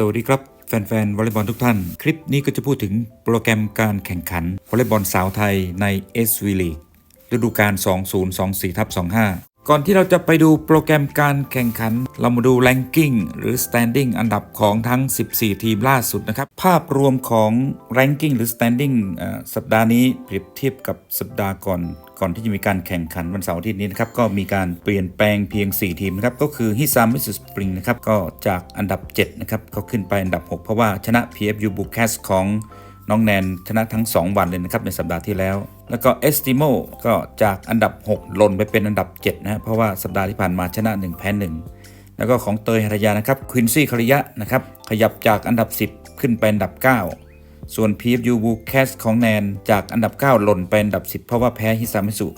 สวัสดีครับ แฟนๆวอลเลย์บอลทุกท่าน คลิปนี้ก็จะพูดถึงโปรแกรมการแข่งขันวอลเลย์บอลสาวไทยใน SV League ฤดูกาล 2024ทับ25 ก่อนที่เราจะไปดูโปรแกรมการแข่งขัน เรามาดู ranking หรือ standing อันดับของทั้ง 14 ทีมล่าสุดนะครับ ภาพรวมของ ranking หรือ standing สัปดาห์นี้เปรียบเทียบกับสัปดาห์ก่อน ก่อนที่จะมีการแข่งขันวันเสาร์ทิตย์นี้นะครับ ก็มีการเปลี่ยนแปลงเพียง 4 ทีมนะครับ ก็คือฮิซามิสสปริงนะครับ ก็จากอันดับ 7 นะครับ ก็ขึ้นไปอันดับ 6 เพราะว่าชนะ PFU b u c a s ของ น้องแนนชนะทั้ง 2 วันเลยนะครับในสัปดาห์ที่แล้ว แล้วก็เอสติโมก็จากอันดับ 6 หล่นไปเป็นอันดับ 7นะฮะเพราะว่าสัปดาห์ที่ผ่านมาชนะ 1 แพ้ 1 แล้วก็ของเตยหรยานะครับควินซี่คาริยะนะครับขยับจากอันดับ 10 ขึ้นไปอันดับ 9 ส่วน PFU b u c a s ของแนนจากอันดับ 9 หล่นไปอันดับ 10 เพราะว่าแพ้ฮิซามิสุ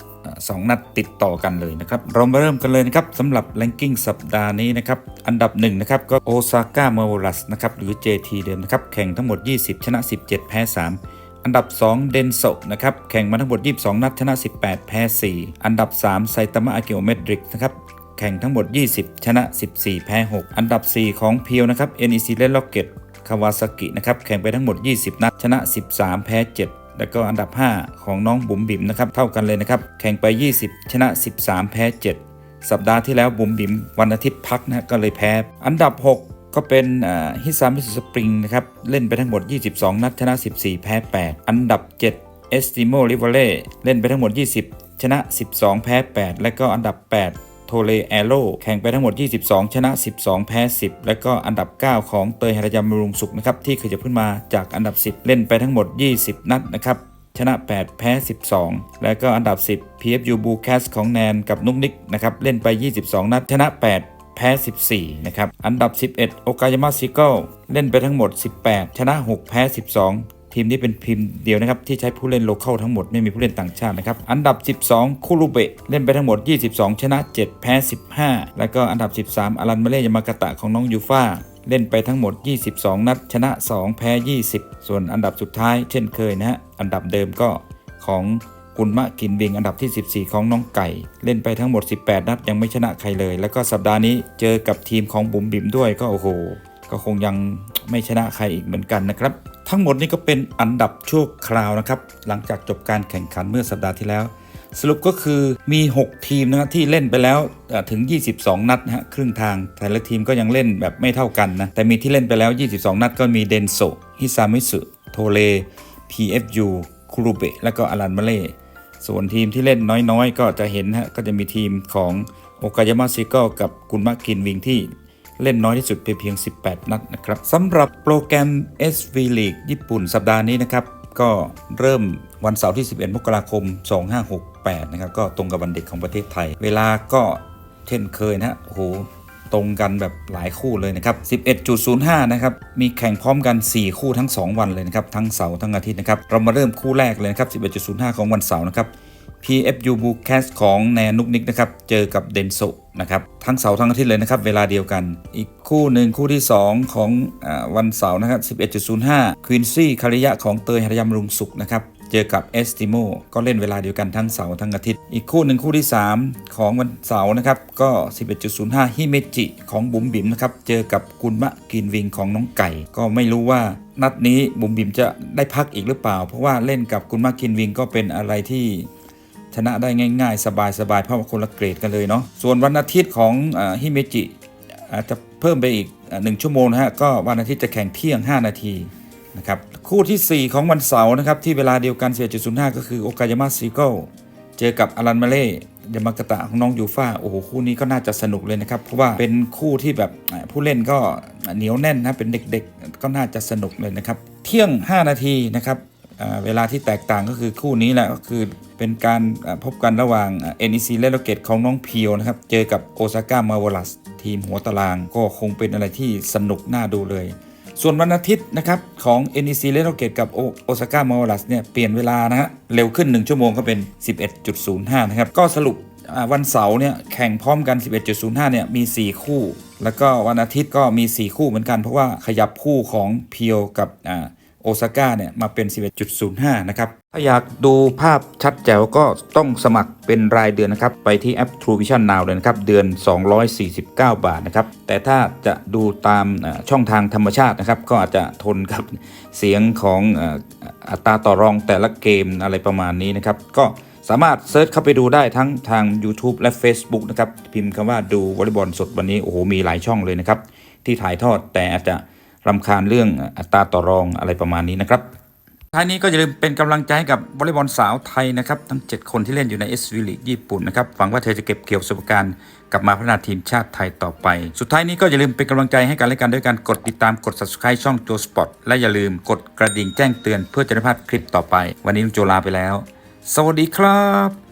สองนัดติดต่อกันเลยนะครับ เรามาเริ่มกันเลยนะครับสำหรับ ranking สัปดาห์นี้นะครับ อันดับ1นะครับก็โอซาก้าเมวรัสนะครับหรือ JT เดิมนะครับ แข่งทั้งหมด 20 ชนะ 17 แพ้ 3 อันดับ 2 เดนโซนะครับ แข่งมาทั้งหมด 22 นัดชนะ 18 แพ้ 4 อันดับ 3 ไซตามะอากิโอเมดริกนะครับแข่งทั้งหมด 20 ชนะ 14 แพ้ 6 อันดับ 4 ของเพียวนะครับ NEC เลนล็อกเก็ต คาวาซากินะครับแข่งไปทั้งหมด 20 นัดชนะ 13 แพ้ 7แล้วก็อันดับ 5 ของน้องบุ๋มบิ๋มนะครับเท่ากันเลยนะครับ แข่งไป 20 ชนะ 13 แพ้ 7 สัปดาห์ที่แล้วบุ๋มบิ๋มวันอาทิตย์พักนะก็เลยแพ้ อันดับ 6 ก็เป็นฮิซามิสสปริงนะครับ เล่นไปทั้งหมด 22 นัดชนะ 14 แพ้ 8 อันดับ 7 เอสติโมริเวเล่เล่นไปทั้งหมด 20 ชนะ 12 แพ้ 8 และก็อันดับ 8 โทเลแอโรแข่งไปทั้งหมด 22 ชนะ 12 แพ้ 10 และก็อันดับ 9 ของเตยหรยามรุงสุขนะครับที่ขยับขึ้นมาจากอันดับ 10 เล่นไปทั้งหมด 20 นัดนะครับชนะ 8 แพ้ 12 แล้วก็อันดับ 10 PFU b u c a s ของแนนกับนุกนิกนะครับเล่นไป 22 นัด ชนะ 8 แพ้ 14 นะครับ อันดับ 11 โอกายามาซิเกิลเล่นไปทั้งหมด 18 ชนะ 6 แพ้ 12 ทีมนี้เป็นทีมเดียวนะครับที่ใช้ผู้เล่นโลเคอลทั้งหมดไม่มีผู้เล่นต่างชาตินะครับอันดับ 12 คูรุเบะเล่นไปทั้งหมด 22 ชนะ 7 แพ้ 15 แล้วก็อันดับ 13อารันมาเล่ยามากาตะของน้องยูฟ่าเล่นไปทั้งหมด 22 นัด ชนะ 2 แพ้ 20 ส่วนอันดับสุดท้ายเช่นเคยนะฮะอันดับเดิมก็ของกุลมะกินบิงอันดับที่ 14 ของน้องไก่ เล่นไปทั้งหมด 18 นัดยังไม่ชนะใครเลย แล้วก็สัปดาห์นี้เจอกับทีมของบุ๋มบิ๋มด้วยก็โอ้โห ก็คงยังไม่ชนะใครอีกเหมือนกันนะครับ ทั้งหมดนี้ก็เป็นอันดับชั่วคราวนะครับ หลังจากจบการแข่งขันเมื่อสัปดาห์ที่แล้ว สรุปก็คือมี 6 ทีมนะครับที่เล่นไปแล้วเอ่อถึง 22 นัดนะฮะครึ่งทางแต่ละทีมก็ยังเล่นแบบไม่เท่ากันนะแต่มีที่เล่นไปแล้ว 22 นัดก็มีเดนโซฮิซามิสุโทเล PFU คูรุเบะและก็อารันมาเล่ส่วนทีมที่เล่นน้อยๆ ก็จะเห็นฮะก็จะมีทีมของโอกายามาซิโกกับกุนมะกินวิงที่ เล่นน้อยที่สุดเพียงเพียง 18 นัดนะครับสำหรับโปรแกรม SV League ญี่ปุ่นสัปดาห์นี้นะครับ ก็เริ่มวันเสาร์ที่ 11 มกราคม 2568 นะครับ ก็ตรงกับวันเด็กของประเทศไทย เวลาก็เช่นเคยนะฮะโอ้โหตรงกันแบบหลายคู่เลยนะครับ 11.05 นะครับ มีแข่งพร้อมกัน 4 คู่ทั้ง 2 วันเลยนะครับ ทั้งเสาร์ทั้งอาทิตย์นะครับ เรามาเริ่มคู่แรกเลยนะครับ 11.05 ของวันเสาร์นะครับ PFU b u c a s ของแนนุกนิกนะครับ เจอกับเดนโซ นะครับทั้งเสาร์ทั้งอาทิตย์เลยนะครับเวลาเดียวกัน อีกคู่หนึ่งคู่ที่ 2 ของอวันเสาร์นะครับ11.05ควินซี่คาริยะของเตยหรยามรุงสุขนะครับเจอกับเอสติโมก็เล่นเวลาเดียวกันทั้งเสาร์ทั้งอาทิตย์ อีกคู่หนึ่งคู่ที่ 3 ของวันเสาร์นะครับก็ 11.05 ฮิเมจิของบุ๋มบิ๋มนะครับเจอกับกุนมะกินวิงของน้องไก่ ก็ไม่รู้ว่านัดนี้บุ๋มบิ๋มจะได้พักอีกหรือเปล่า เพราะว่าเล่นกับกุนมะกินวิงก็เป็นอะไรที่ ชนะได้ง่ายๆ สบายๆเพราะว่าคนละเกรดกันเลยเนาะส่วนวันอาทิตย์ของฮิเมจิอาจจะเพิ่มไปอีกอ่าหนึ่งชั่วโมงนะฮะก็วันอาทิตย์จะแข่งเที่ยง 5 นาทีนะครับคู่ทีสี่4 ของวันเสาร์นะครับที่เวลาเดียวกัน11.05 ก็คือโอกายามาซิโกเจอกับอารันมาเล่ยามากตะของน้องยูฟ่าโอ้โหคู่นี้ก็น่าจะสนุกเลยนะครับ เพราะว่าเป็นคู่ที่แบบผู้เล่นก็เหนียวแน่นนะเป็นเด็กๆ ก็น่าจะสนุกเลยนะครับ เที่ยง 5 นาทีนะครับ เวลาที่แตกต่างก็คือคู่นี้แหละก็คือเป็นการพบกันระหว่าง NEC เลโลเกตของน้องเพียวนะครับ เจอกับโอซาก้ามาวลัสทีมหัวตารางก็คงเป็นอะไรที่สนุกน่าดูเลย ส่วนวันอาทิตย์นะครับของ NEC เลโลเกตกับโอซาก้ามาวลัสเนี่ยเปลี่ยนเวลานะฮะเร็วขึ้น 1 ชั่วโมงก็เป็น 11.05 นะครับ ก็สรุปวันเสาร์เนี่ยแข่งพร้อมกัน 11.05 เนี่ยมี 4 คู่ แล้วก็วันอาทิตย์ก็มี 4 คู่เหมือนกันเพราะว่าขยับคู่ของเพียวกับอ่า โอซาก้าเนี่ยมาเป็น 11.05 นะครับ ถ้าอยากดูภาพชัดแจ๋วก็ต้องสมัครเป็นรายเดือนนะครับ ไปที่แอป True Vision Now เลยนะครับ เดือน 249 บาทนะครับ แต่ถ้าจะดูตามช่องทางธรรมชาตินะครับ ก็อาจจะทนกับเสียงของอัตราต่อรองแต่ละเกมอะไรประมาณนี้นะครับ ก็สามารถเซิร์ชเข้าไปดูได้ทั้งทาง YouTube และ Facebook นะครับ พิมพ์คำว่าดูวอลเลย์บอลสดวันนี้โอ้โหมีหลายช่องเลยนะครับ ที่ถ่ายทอดแต่อาจจะ รำคาญเรื่องอัตราต่อรองอะไรประมาณนี้นะครับท้ายนี้ก็อย่าลืมเป็นกำลังใจให้กับวอลเลย์บอลสาวไทยนะครับทั้ง 7 คนที่เล่นอยู่ในเอสวีลีกญี่ปุ่นนะครับหวังว่าเธอจะเก็บเกี่ยวประสบการณ์กลับมาพัฒนาทีมชาติไทยต่อไป สุดท้ายนี้ก็อย่าลืมเป็นกำลังใจให้กันและกันด้วยการกดติดตามกด subscribe ช่องโจสปอตและอย่าลืมกดกระดิ่งแจ้งเตือนเพื่อจะได้พลาดคลิปต่อไป วันนี้ลุงโจลาไปแล้ว สวัสดีครับ